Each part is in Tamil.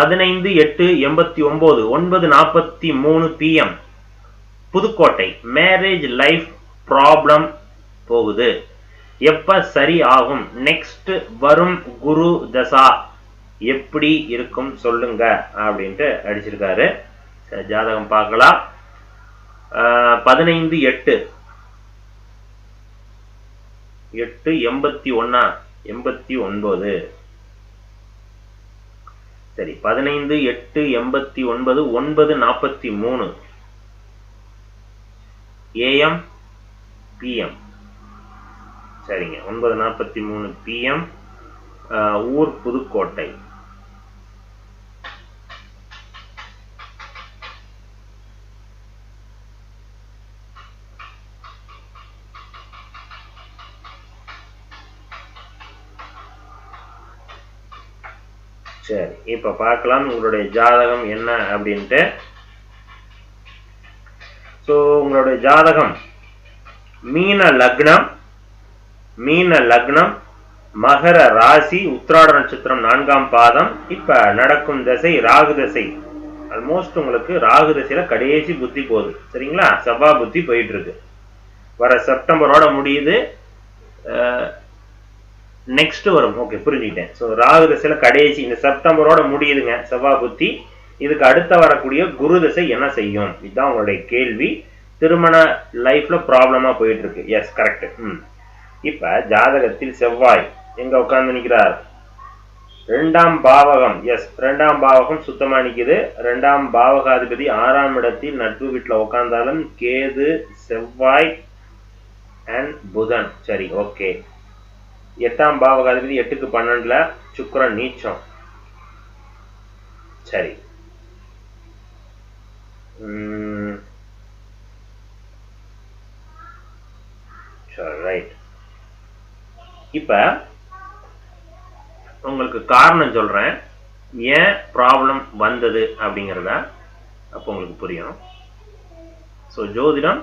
பதினைந்து எட்டு எண்பத்தி ஒன்பது ஒன்பது நாற்பத்தி மூணு PM Pudukkottai marriage life problem போகுது. எப்ப சரி ஆகும்? நெக்ஸ்ட் வரும் குரு தசா. எப்படி இருக்கும் சொல்லுங்க அப்படின்ட்டு அடிச்சிருக்காரு. ஜாதகம் பார்க்கலாம். பதினைந்து எட்டு. எட்டு எண்பத்தி ஒன்னா? எண்பத்தி ஒன்பது. சரி பதினைந்து எட்டு எண்பத்தி ஒன்பது ஒன்பது நாற்பத்தி மூணு. ஏஎம் பிஎம் சரிங்க ஒன்பது நாற்பத்தி மூணு பிஎம் ஊர் புதுக்கோட்டை. சரி இப்ப பார்க்கலாம் உங்களுடைய ஜாதகம் என்ன அப்படின்ட்டு. ஸோ உங்களுடைய ஜாதகம் மீன லக்னம் மீன லக்னம் மகர ராசி உத்திராட நட்சத்திரம் நான்காம் பாதம். இப்ப நடக்கும் திசை ராகு திசை. ஆல்மோஸ்ட் உங்களுக்கு ராகு திசையில கடைசி புத்தி போகுது. சரிங்களா? சபா புத்தி போயிட்டு இருக்கு. வர செப்டம்பரோட முடியுது. நெக்ஸ்ட் வரும். ஓகே புரிஞ்சுக்கிட்டேன். ஸோ ராகு திசையில கடைசி இந்த செப்டம்பரோட முடியுதுங்க. செவ்வா புத்தி. இதுக்கு அடுத்த வரக்கூடிய குரு திசை என்ன செய்யும்? இதுதான் உங்களுடைய கேள்வி. திருமண லைஃப்ல ப்ராப்ளமா போயிட்டு இருக்கு எஸ் கரெக்ட் ம். இப்ப ஜாதகத்தில் செவ்வாய் எங்க உட்கார்ந்து நிற்கிறார் ரெண்டாம் பாவகம். எஸ் ரெண்டாம் பாவகம் சுத்தமா நிக்குது. ரெண்டாம் பாவகாதிபதி ஆறாம் இடத்தில் நட்பு வீட்டில் உட்கார்ந்தாலும் கேது செவ்வாய் அண்ட் புதன். சரி ஓகே எட்டாம் பாவகாதிபதி எட்டுக்கு பன்னெண்டுல சுக்கரன் நீச்சம். சரி. உம், சரி ரைட் இப்ப உங்களுக்கு காரணம் சொல்றேன். ஏன் ப்ராப்ளம் வந்தது அப்படிங்கிறத அப்போ உங்களுக்கு புரியும். ஸோ ஜோதிடம்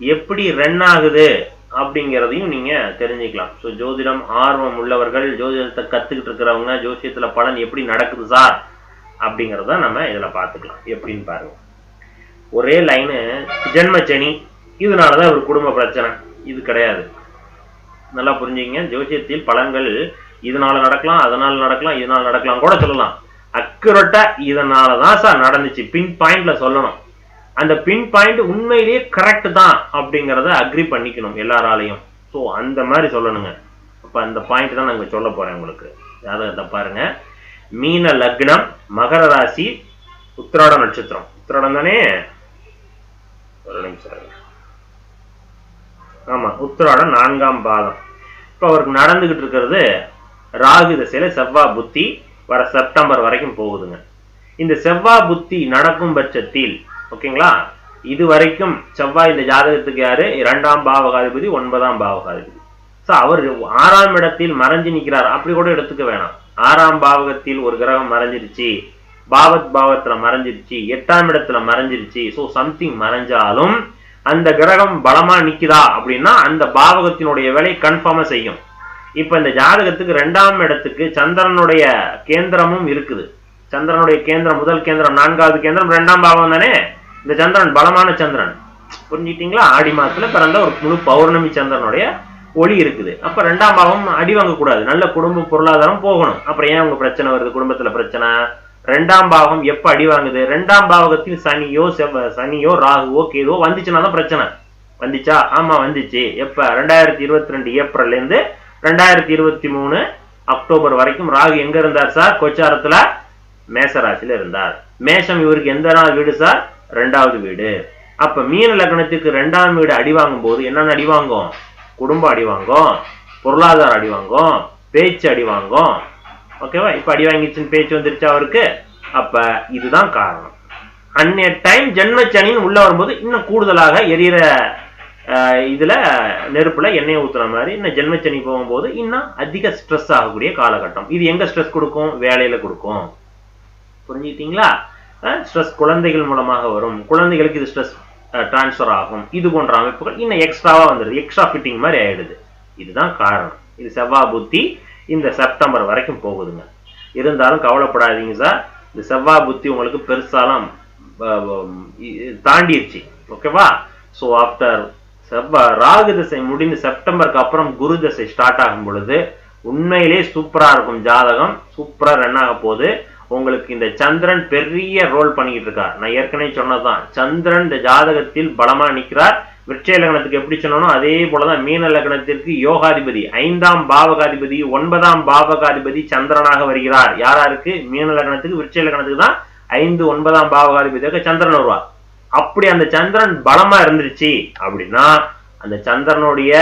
எப்படி ரன் ஆகுது? அப்படிங்கிறதையும் நீங்க தெரிஞ்சுக்கலாம். ஸோ ஜோதிடம் ஆர்வம் உள்ளவர்கள் ஜோதிடத்தை கத்துக்கிட்டு இருக்கிறவங்க ஜோசியத்துல பலன் எப்படி நடக்குது சார்? அப்படிங்கிறத நம்ம இதுல பார்த்துக்கலாம் எப்படின்னு பாருங்க. ஒரே லைனு ஜென்மச்சனி இதனாலதான் ஒரு குடும்ப பிரச்சனை. இது கிடையாது. நல்லா புரிஞ்சுங்க ஜோசியத்தில் பலன்கள் இதனால நடக்கலாம் அதனால நடக்கலாம் இதனால நடக்கலாம் கூட சொல்லலாம். அக்குரட்டா இதனால தான் சார் நடந்துச்சு. பின் பாயிண்ட்ல சொல்லணும். அந்த பின் பாயிண்ட் உண்மையிலேயே கரெக்ட் தான் அப்படிங்கிறத அக்ரி பண்ணிக்கணும் எல்லாராலையும். ஸோ அந்த மாதிரி சொல்லணுங்க. அப்போ அந்த பாயிண்ட் தான் நாங்கள் சொல்ல போறேன் உங்களுக்கு. ஜாதகத்தை பாருங்க. மீன லக்னம் மகர ராசி உத்திராட நட்சத்திரம். உத்திராடம் தானே? ஒரு நிமிஷம் ஆமாம் ஆமா உத்திராடம் நான்காம் பாதம். இப்போ அவருக்கு நடந்துகிட்டு இருக்கிறது ராகு திசையில் செவ்வாய் புத்தி வர செப்டம்பர் வரைக்கும் போகுதுங்க. இந்த செவ்வாய் புத்தி நடக்கும் பட்சத்தில் ஓகேங்களா? இது வரைக்கும் செவ்வாய் இந்த ஜாதகத்துக்கு யாரு? இரண்டாம் பாவகாதிபதி ஒன்பதாம் பாவகாதிபதி. ஸோ அவர் ஆறாம் இடத்தில் மறைஞ்சு நிற்கிறார் அப்படி கூட எடுத்துக்க வேணாம். ஆறாம் பாவகத்தில் ஒரு கிரகம் மறைஞ்சிருச்சு. பாவத் பாவத்துல மறைஞ்சிருச்சு. எட்டாம் இடத்துல மறைஞ்சிருச்சு. ஸோ சம்திங் மறைஞ்சாலும் அந்த கிரகம் பலமா நிக்குதா அப்படின்னா அந்த பாவகத்தினுடைய வேலை கன்ஃபார்மா செய்யும். இப்ப இந்த ஜாதகத்துக்கு ரெண்டாம் இடத்துக்கு சந்திரனுடைய கேந்திரமும் இருக்குது. சந்திரனுடைய கேந்திரம் முதல் கேந்திரம் நான்காவது கேந்திரம் ரெண்டாம் பாவம் தானே? இந்த சந்திரன் பலமான சந்திரன். புரிஞ்சுக்கிட்டீங்களா ஆடி மாசத்துல பிறந்த ஒரு முழு பௌர்ணமி சந்திரனுடைய ஒளி இருக்குது. அப்ப ரெண்டாம் பாவம் அடி வாங்கக்கூடாது. நல்ல குடும்ப பொருளாதாரம் போகணும். அப்புறம் ஏன் உங்க பிரச்சனை வருது? குடும்பத்துல பிரச்சனை? ரெண்டாம் பாவம் எப்ப அடி வாங்குது? ரெண்டாம் பாவகத்தில் சனியோ செவ்வ சனியோ ராகுவோ கேதுவோ வந்துச்சுன்னா தான் பிரச்சனை. வந்துச்சா? ஆமா வந்துச்சு. எப்ப? ரெண்டாயிரத்தி இருபத்தி ரெண்டு ஏப்ரல்ல இருந்து ரெண்டாயிரத்தி இருபத்தி மூணு அக்டோபர் வரைக்கும் ராகு எங்க இருந்தார் சார்? கொச்சாரத்துல மேசராசியில இருந்தார். மேஷம் இவருக்கு எந்த நாள் வீடு சார்? ரெண்டாவது வீடு. அப்ப மீன லக்னத்துக்கு ரெண்டாம் வீடு அடி வாங்கும் போது என்னென்ன அடி வாங்கும் குடும்ப அடி வாங்கும் பொருளாதார அடி வாங்கும் பேச்சு அடி வாங்கும் ஓகேவா? இப்ப அடி வாங்கிச்சுன்னு பேச்சு வந்துருச்சா அவருக்கு? அப்ப இதுதான் காரணம். அன்னைய டைம் ஜென்மச்சனின்னு உள்ள வரும்போது இன்னும் கூடுதலாக எரியற இதுல நெருப்புல எண்ணெய் ஊத்துற மாதிரி இன்னும் ஜென்மச்சனி போகும்போது இன்னும் அதிக ஸ்ட்ரெஸ் ஆகக்கூடிய காலகட்டம். இது எங்க ஸ்ட்ரெஸ் கொடுக்கும்? வேலையில கொடுக்கும். புரிஞ்சுக்கிட்டீங்களா? ஸ்ட்ரெஸ் குழந்தைகள் மூலமாக வரும். குழந்தைகளுக்கு இது ஸ்ட்ரெஸ் டிரான்ஸ்ஃபர் ஆகும். இது போன்ற அமைப்புகள் இன்னும் எக்ஸ்ட்ராவாக வந்துடுது எக்ஸ்ட்ரா ஃபிட்டிங் மாதிரி ஆயிடுது. இதுதான் காரணம். இது செவ்வாய் புத்தி இந்த செப்டம்பர் வரைக்கும் போகுதுங்க. இருந்தாலும் கவலைப்படாதீங்க சார். இந்த செவ்வாய் புத்தி உங்களுக்கு பெருசாலாம் தாண்டிடுச்சு தாண்டிருச்சு. ஓகேவா ஸோ ஆஃப்டர் செவ்வாய் ராகு திசை முடிந்து செப்டம்பருக்கு அப்புறம் குரு திசை ஸ்டார்ட் ஆகும் பொழுது உண்மையிலே சூப்பராக இருக்கும் ஜாதகம். சூப்பராக ரன் ஆக போகுது. உங்களுக்கு இந்த சந்திரன் பெரிய ரோல் பண்ணிக்கிட்டு இருக்கார் நான் ஏற்கனவே சொன்னதுதான். சந்திரன் இந்த ஜாதகத்தில் பலமா நிற்கிறார். விருட்சய லக்னத்துக்கு எப்படி சொன்னோம் அதே போலதான் மீன லக்னத்திற்கு யோகாதிபதி ஐந்தாம் பாவகாதிபதி ஒன்பதாம் பாவகாதிபதி சந்திரனாக வருகிறார். யாராருக்கு மீன லக்னத்துக்கு விருட்சய லக்னத்துக்கு தான் ஐந்து ஒன்பதாம் பாவகாதிபதியாக சந்திரன் வருவார். அப்படி அந்த சந்திரன் பலமா இருந்துருச்சு அப்படின்னா அந்த சந்திரனுடைய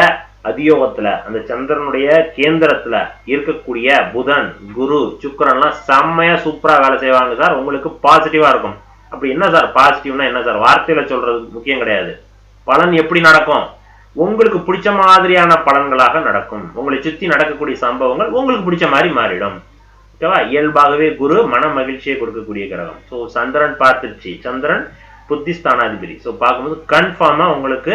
அதியோகத்துல அந்த சந்திரனுடைய கேந்திரத்துல இருக்கக்கூடிய புதன் குரு சுக்கிரன்லாம் செம்மையா சூப்பரா வேலை செய்வாங்க சார். உங்களுக்கு பாசிட்டிவா இருக்கும். அப்படி என்ன சார்? பாசிட்டிவ்னா என்ன சார்? வார்த்தையில சொல்றது முக்கியம் கிடையாது. பலன் எப்படி நடக்கும்? உங்களுக்கு பிடிச்ச மாதிரியான பலன்களாக நடக்கும். உங்களை சுத்தி நடக்கக்கூடிய சம்பவங்கள் உங்களுக்கு பிடிச்ச மாதிரி மாறிடும். ஓகேவா? இயல்பாகவே குரு மன மகிழ்ச்சியை கொடுக்கக்கூடிய கிரகம். ஸோ சந்திரன் பார்த்துருச்சு. சந்திரன் புத்திஸ்தானாதிபதி. ஸோ பார்க்கும்போது கன்ஃபார்மா உங்களுக்கு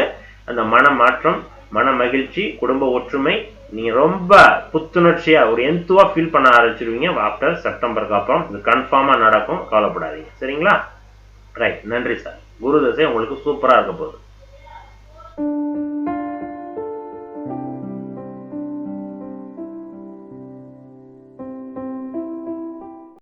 அந்த மன மாற்றம் மன மகிழ்ச்சி குடும்ப ஒற்றுமை நீங்க ரொம்ப புத்துணர்ச்சியா ஒரு எந்துவா ஃபீல் பண்ண ஆரம்பிச்சிருவீங்க. ஆஃப்டர் செப்டம்பருக்கு அப்புறம் இது கன்ஃபார்மா நடக்கும். கவலைப்படாதீங்க. சரிங்களா? ரைட் நன்றி சார் குரு தசை உங்களுக்கு சூப்பரா இருக்க போகுது.